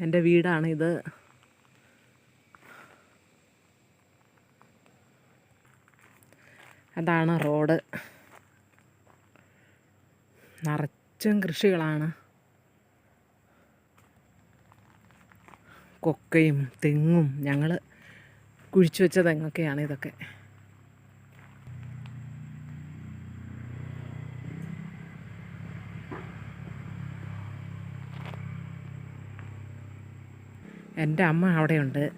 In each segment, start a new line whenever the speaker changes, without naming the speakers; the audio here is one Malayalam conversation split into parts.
എന്റെ വീടാണിത് അതാണ് റോഡ്. നിറച്ചും കൃഷികളാണ്. കൊക്കയും തെങ്ങും ഞങ്ങൾ കുഴിച്ചു വെച്ച തെങ്ങൊക്കെയാണ് ഇതൊക്കെ. എന്റെ അമ്മ അവിടെയുണ്ട്.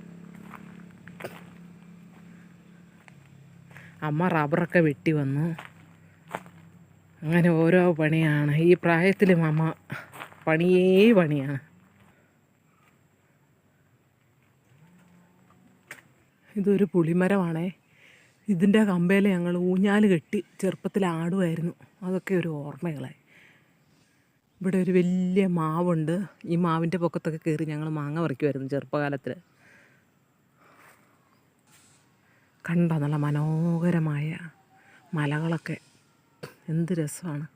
അമ്മ റബ്ബറൊക്കെ വെട്ടി വന്നു. അങ്ങനെ ഓരോ പണിയാണ്. ഈ പ്രായത്തിലും അമ്മ പണിയേ പണിയാണ്. ഇതൊരു പുളിമരമാണേ. ഇതിന്റെ കമ്പയിൽ ഞങ്ങൾ ഊഞ്ഞാൽ കെട്ടി ചെറുപ്പത്തിൽ ആടുമായിരുന്നു അതൊക്കെ ഒരു ഓർമ്മകളായി. ഇവിടെ ഒരു വലിയ മാവുണ്ട്. ഈ മാവിന്റെ പൊക്കത്തൊക്കെ കയറി ഞങ്ങൾ മാങ്ങ പറിക്കുമായിരുന്നു ചെറുപ്പകാലത്തിൽ കണ്ട നല്ല മനോഹരമായ മലകളൊക്കെ. എന്ത് രസമാണ്.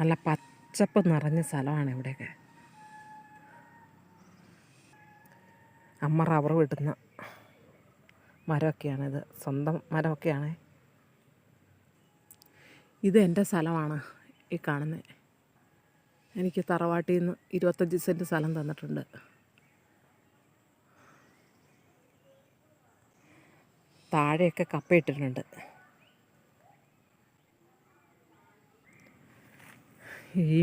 നല്ല പച്ചപ്പ് നിറഞ്ഞ സ്ഥലമാണ് ഇവിടെയൊക്കെ. അമ്മ റബ്ബർ വെട്ടുന്ന മരമൊക്കെയാണിത്. സ്വന്തം മരമൊക്കെയാണ്. ഇത് എന്റെ സ്ഥലമാണ് ഈ കാണുന്നത് എനിക്ക് തറവാട്ടിൽ നിന്ന് ഇരുപത്തഞ്ച് സെന്റ് സ്ഥലം തന്നിട്ടുണ്ട്. താഴെയൊക്കെ കപ്പയിട്ടിട്ടുണ്ട് ഈ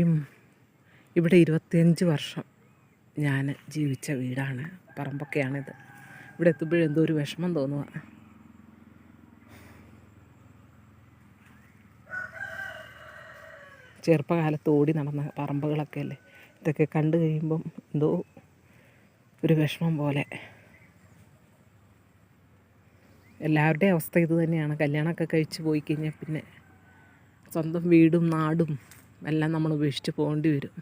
ഇവിടെ ഇരുപത്തിയഞ്ച് വർഷം. ഞാൻ ജീവിച്ച വീടാണ്. പറമ്പൊക്കെയാണിത്. ഇവിടെ എത്തുമ്പോഴും എന്തോ ഒരു വിഷമം തോന്നുക ചെറുപ്പകാലത്ത് ഓടി നടന്ന പറമ്പുകളൊക്കെ അല്ലേ? ഇതൊക്കെ കണ്ടു കഴിയുമ്പം എന്തോ ഒരു വിഷമം പോലെ. എല്ലാവരുടെയും അവസ്ഥ ഇത് തന്നെയാണ്. കല്യാണമൊക്കെ കഴിച്ച് പോയി കഴിഞ്ഞാൽ പിന്നെ സ്വന്തം വീടും നാടും എല്ലാം നമ്മൾ ഉപേക്ഷിച്ച് പോകേണ്ടി വരും.